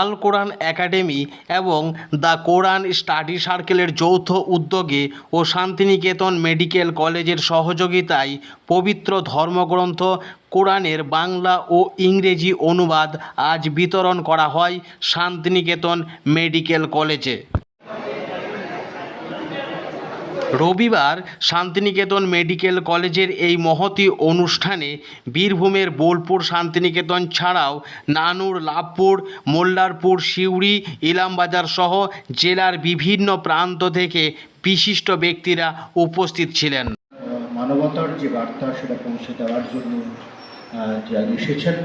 আল কোরআন academy এবং the Quran study সার্কেলের যৌথ উদ্যোগে ও শান্তিনিকেতন মেডিকেল কলেজের সহযোগিতায় পবিত্র ধর্মগ্রন্থ, কোরআনের বাংলা ও ইংরেজি অনুবাদ আজ বিতরণ করা হয় শান্তিনিকেতন মেডিকেল কলেজে। রবিবার শান্তিনিকেতন মেডিকেল কলেজের এই মহতি অনুষ্ঠানে বীরভূমের বোলপুর শান্তিনিকেতন ছাড়াও নানুর লাভপুর মোল্লারপুর সিউড়ি ইলামবাজার সহ জেলার বিভিন্ন প্রান্ত থেকে বিশিষ্ট ব্যক্তিরা উপস্থিত ছিলেন। মানবতার যে বার্তা সেটা পৌঁছে দেওয়ার জন্য আহ, যে আজ এসেছেন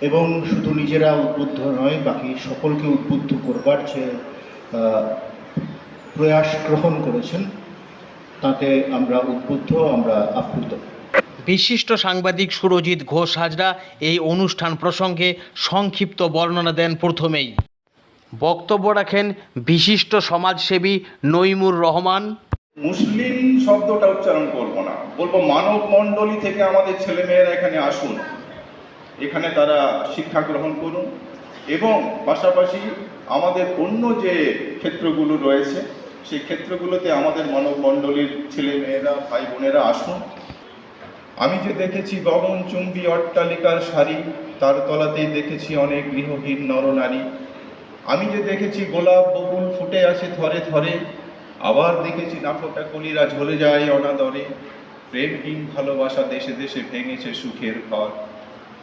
এবং শুধু নিজেরা উদ্বুদ্ধ নয় বাকি সকলকে উদ্বুদ্ধ করবার যে প্রয়াস গ্রহণ করেছেন তাতে আমরা উদ্বুদ্ধ আমরা আপ্লুত। বিশিষ্ট সাংবাদিক সুরজিৎ ঘোষ হাজরা এই অনুষ্ঠান প্রসঙ্গে সংক্ষিপ্ত বর্ণনা দেন প্রথমেই। বক্তব্য রাখেন বিশিষ্ট সমাজসেবী নইমুর রহমান। মুসলিম শব্দটা উচ্চারণ করব না। বলব মানব মণ্ডলী থেকে আমাদের ছেলেমেয়েরা এখানে আসুন। এখানে তারা শিক্ষা গ্রহণ করুন এবং পাশাপাশি আমাদের অন্য যে ক্ষেত্রগুলো রয়েছে সেই ক্ষেত্রগুলোতে আমাদের মানব মণ্ডলীর ছেলেমেয়েরা ভাই বোনেরা আসুন। আমি যে দেখেছি গগনচুম্বী অট্টালিকার শাড়ি তার তলাতেই দেখেছি অনেক গৃহহীন নরনারী। আমি যে দেখেছি গোলাপ বকুল ফুটে আছে থরে থরে, আবার দেখেছি নাফোটা কলিরা ঝরে যায় অনাদরে। প্রেমহীন ভালোবাসা দেশে দেশে ভেঙেছে সুখের ঘর।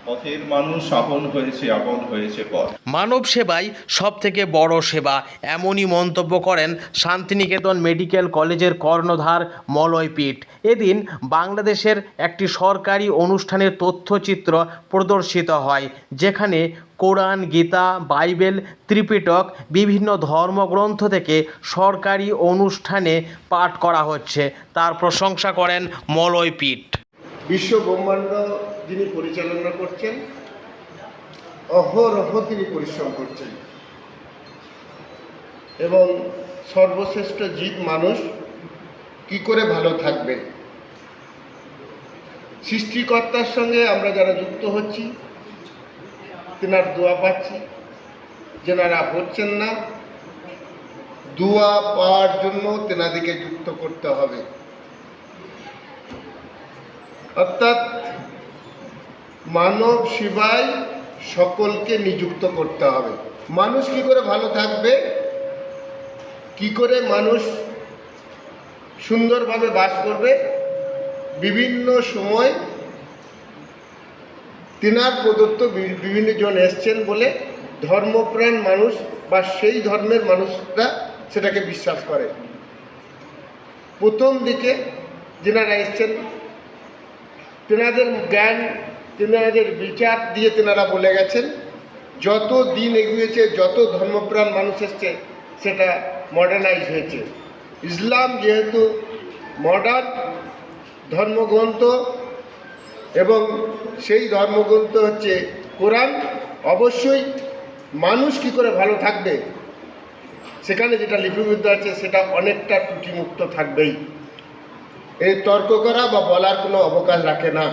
পথের মানুষ আপন হয়েছে আপন হয়েছে পথ। মানব সেবাই সব থেকে বড় সেবা, এমনই মন্তব্য করেন শান্তিনিকেতন মেডিকেল কলেজের কর্ণধার মলয়পীঠ এদিন বাংলাদেশের একটি সরকারি অনুষ্ঠানের তথ্যচিত্র প্রদর্শিত হয়, যেখানে কোরআন, গীতা, বাইবেল, ত্রিপিটক, বিভিন্ন ধর্মগ্রন্থ থেকে সরকারি অনুষ্ঠানে পাঠ করা হচ্ছে। তার প্রশংসা করেন মলয়পীঠ বিশ্ব ব্রহ্মাণ্ড যিনি পরিচালনা করছেন, অহরহ তিনি পরিশ্রম করছেন। এবং সর্বশ্রেষ্ঠ জীব মানুষ কি করে ভালো থাকবে? সৃষ্টিকর্তার সঙ্গে আমরা যারা যুক্ত হচ্ছি, তেনার দোয়া পাচ্ছি। যেনারা হচ্ছেন না, দোয়া পাওয়ার জন্য তেনাদিকে যুক্ত করতে হবে। অর্থাৎ মানব সেবায় সকলকে নিযুক্ত করতে হবে। মানুষ কি করে ভালো থাকবে? কি করে মানুষ সুন্দরভাবে বাস করবে? বিভিন্ন সময় তেনার প্রদত্ত বিভিন্ন জন এসছেন বলে ধর্মপ্রাণ মানুষ বা সেই ধর্মের মানুষরা সেটাকে বিশ্বাস করে। প্রথম দিকে যেনারা এসছেন তেনাদের জ্ঞান, তেনাদের বিচার দিয়ে তেনারা বলে গেছেন, যত দিন এগিয়েছে, যত ধর্মপ্রাণ মানুষ এসছে, সেটা মডার্নাইজ হয়েছে। ইসলাম যেহেতু মডার্ন ধর্মগ্রন্থ এবং সেই ধর্মগ্রন্থ হচ্ছে কোরআন, অবশ্যই মানুষ কি করে ভালো থাকবে? সেখানে যেটা লিপিবদ্ধ আছে, সেটা অনেকটা ত্রুটিমুক্ত থাকবেই। এই তর্ক করা বা বলার কোনো অবকাশ রাখে না।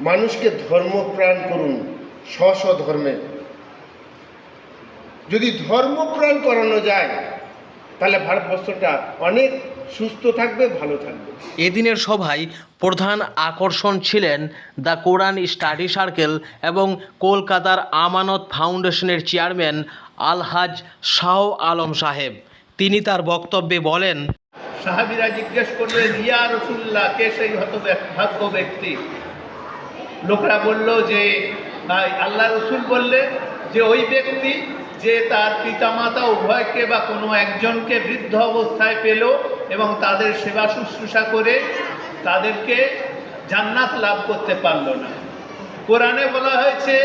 মানুষকে ধর্মপ্রাণ করুন স্ব ধর্মে যদি ধর্মপ্রাণ করানো যায়, তাহলে ভারতবর্ষটা অনেক সুস্থ থাকবে, ভালো থাকবে। এদিনের সভায় প্রধান আকর্ষণ ছিলেন দ্য কোরআন স্টাডি সার্কেল এবং কলকাতার আমানত ফাউন্ডেশনের চেয়ারম্যান আলহাজ শাহ আলম সাহেব। তিনি তার বক্তব্যে বলেন সাহাবিরা জিজ্ঞেস করলেন ইয়া রসুল্লাহ কে সেই হত ভাগ্য ব্যক্তি? লোকরা বলল যে আহ, আল্লাহ রসুল বললেন যে ওই ব্যক্তি যে তার পিতামাতা উভয়কে বা কোনো একজনকে বৃদ্ধ অবস্থায় পেল এবং তাদের সেবা শুশ্রূষা করে তাদেরকে জান্নাত লাভ করতে পারল না। কোরআনে বলা হয়েছে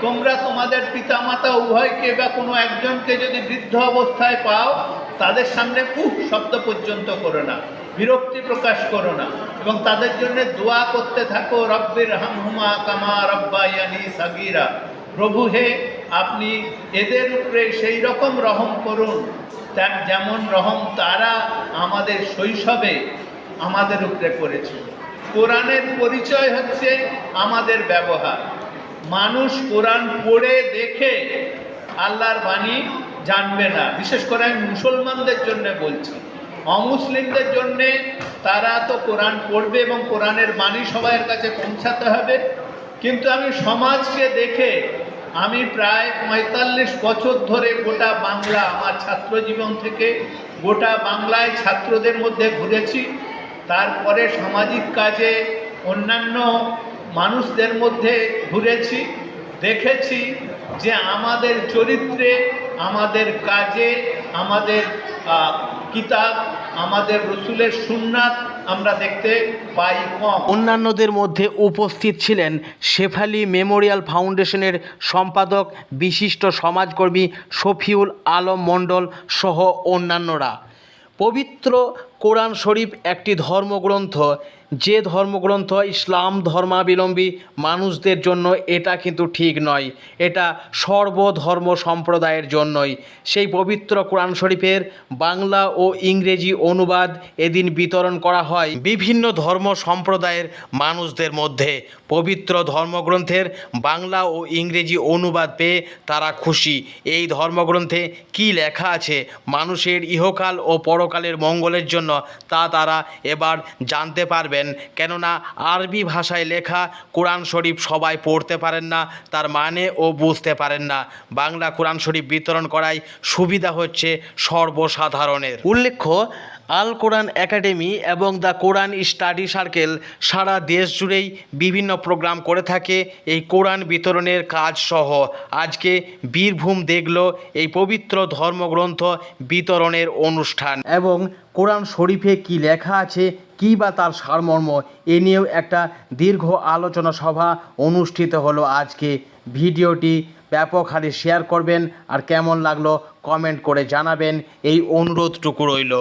তোমরা তোমাদের পিতামাতা উভয়কে বা কোনো একজনকে যদি বৃদ্ধ অবস্থায় পাও তাদের সামনে উহ শব্দ পর্যন্ত করো না, বিরক্তি প্রকাশ করো না এবং তাদের জন্য দোয়া করতে থাকো, রব্বির হামহুমা কামা রব্বায়ানি সাগিরা। প্রভু হে, আপনি এদের উপরে সেই রকম রহম করুন, তার যেমন রহম তারা আমাদের শৈশবে আমাদের উপরে করেছিল কোরআনের পরিচয় হচ্ছে আমাদের ব্যবহার। মানুষ কোরআন পড়ে দেখে আল্লাহর বাণী জানবে না। বিশেষ করে আমি মুসলমানদের জন্য বলছি। অমুসলিমদের জন্যে তারা তো কোরআন পড়বে এবং কোরআনের বাণী সবাইয়ের কাছে পৌঁছাতে হবে। কিন্তু আমি সমাজকে দেখে আমি প্রায় পঁয়তাল্লিশ বছর ধরে গোটা বাংলা, আমার ছাত্র জীবন থেকে গোটা বাংলায় ছাত্রদের মধ্যে ঘুরেছি। তারপরে সামাজিক কাজে অন্যান্য মানুষদের মধ্যে ঘুরেছি, দেখেছি যে আমাদের চরিত্রে আমাদের কাজে, আমাদের কিতাব, আমাদের রসুলের সুন্নাত আমরা দেখতে পাই কম। অন্যান্যদের মধ্যে উপস্থিত ছিলেন শেফালি মেমোরিয়াল ফাউন্ডেশনের সম্পাদক, বিশিষ্ট সমাজকর্মী শফিউল আলম মণ্ডল সহ অন্যান্যরা। পবিত্র কোরআন শরীফ একটি ধর্মগ্রন্থ যে ধর্মগ্রন্থ ইসলাম ধর্মাবলম্বী মানুষদের জন্য এটা কিন্তু ঠিক নয়। এটা সর্বধর্ম সম্প্রদায়ের জন্যই। সেই পবিত্র কোরআন শরীফের বাংলা ও ইংরেজি অনুবাদ এদিন বিতরণ করা হয় বিভিন্ন ধর্ম সম্প্রদায়ের মানুষদের মধ্যে। পবিত্র ধর্মগ্রন্থের বাংলা ও ইংরেজি অনুবাদ পেয়ে তারা খুশি। এই ধর্মগ্রন্থে কি লেখা আছে? মানুষের ইহকাল ও পরকালের মঙ্গলের জন্য তা তারা এবার জানতে পারবেন। কেননা আরবি ভাষায় লেখা কোরআন শরীফ সবাই পড়তে পারেন না, তার মানে ও বুঝতে পারেন না। বাংলা কোরআন শরীফ বিতরণ করায় সুবিধা হচ্ছে সর্বসাধারণের। উল্লেখ্য আল কোরআন একাডেমি এবং দ্য কোরআন স্টাডি সার্কেল সারা দেশ জুড়েই বিভিন্ন প্রোগ্রাম করে থাকে। এই কোরআন বিতরণের কাজ সহ আজকে বীরভূম দেখল এই পবিত্র ধর্মগ্রন্থ বিতরণের অনুষ্ঠান এবং কোরআন শরীফে কি লেখা আছে, কী বা তার সারমর্ম, এ নিয়েও একটা দীর্ঘ আলোচনা সভা অনুষ্ঠিত হলো আজকে। ভিডিওটি ব্যাপক হারে শেয়ার করবেন আর কেমন লাগল কমেন্ট করে জানাবেন। এই অনুরোধটুকু রইল।